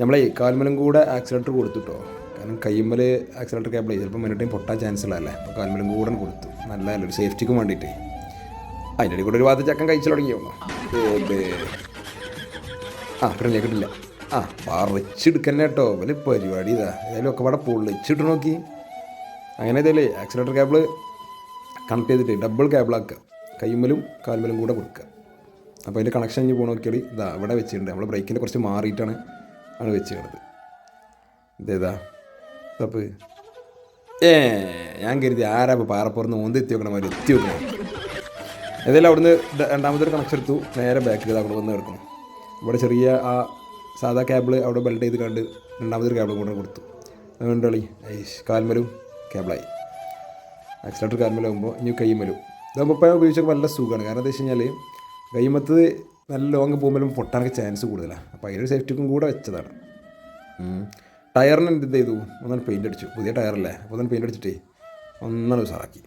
നമ്മളെ കാൽമലും കൂടെ ആക്സിലേറ്റർ കൊടുത്തുട്ടോ. കാരണം കയ്യുമ്മൽ ആക്സിലേറ്റർ കേബിൾ ചിലപ്പോൾ മിനിറ്റും പൊട്ടാൻ ചാൻസ് ഉള്ളതല്ലേ? അപ്പോൾ കാൽമലും കൂടെ കൊടുത്തു. നല്ലതല്ല? ഒരു സേഫ്റ്റിക്കും വേണ്ടിയിട്ട് അതിന്റെ ഇടയിൽ കൂടെ ഒരു ഭാഗത്ത് ചക്കൻ കഴിച്ചു തുടങ്ങിയോ ആ പിന്നെ കിട്ടില്ല. ആ പറിച്ചെടുക്കന്നെ കേട്ടോ. വലിയ പരിപാടി ഇതാ. ഏതായാലും ഒക്കെ അവിടെ പൊള്ളിച്ചിട്ട് നോക്കി. അങ്ങനെ ഇതല്ലേ? ആക്സിലേറ്റർ കേബിൾ കണക്ട് ചെയ്തിട്ട് ഡബിൾ കേബിളാക്കുക കയ്യുമ്മലും കാൽമലും കൂടെ കൊടുക്കുക. അപ്പോൾ അതിന്റെ കണക്ഷൻ ഇനി പോകണമെങ്കിൽ ഇതാ അവിടെ വെച്ചിട്ടുണ്ട്. നമ്മൾ ബ്രേക്കിന്റെ കുറച്ച് മാറിയിട്ടാണ്. ആണ് വെച്ചിരുന്നത് ഇതേതാ? തപ്പ് ഏ ഞാൻ കരുതി ആരാ പാറപ്പുറന്ന് ഓന്തി എത്തി വെക്കണ മാതിരി എത്തി വെക്കണം ഏതായാലും അവിടുന്ന് രണ്ടാമതൊരു കണക്ഷൻ എടുത്തു. നേരെ ബാക്കിൽ അവിടെ വന്ന് കിടക്കണം ഇവിടെ ചെറിയ ആ സാധാ കേബിൾ അവിടെ ബെൽഡ് ചെയ്ത് കണ്ട് രണ്ടാമതൊരു കേബിൾ കൊണ്ടു കൊടുത്തു. അതുകൊണ്ട് കളി ഐഷ് കാൽമലും കേബിളായി ആക്സിലേറ്റർ കാൽമലാകുമ്പോൾ ഇനി കൈമലും. ഇതാകുമ്പോൾ ഇപ്പോൾ ഉപയോഗിച്ചപ്പോൾ നല്ല സുഖമാണ്. കാരണം എന്താ വെച്ച് കഴിഞ്ഞാൽ കൈമത്ത് നല്ല ലോങ് പോകുമ്പോഴും പൊട്ടാനൊക്കെ ചാൻസ് കൂടുതലാണ് അപ്പോൾ അതിനൊരു സേഫ്റ്റിക്കും കൂടെ വെച്ചതാണ്. ടയറിന് എന്ത് ചെയ്തു? ഒന്നാണ് പെയിന്റ് അടിച്ചു. പുതിയ ടയറല്ലേ? അപ്പോൾ ഒന്നാണ് പെയിന്റ് അടിച്ചിട്ടേ ഒന്നാണ് ഉസാറാക്കി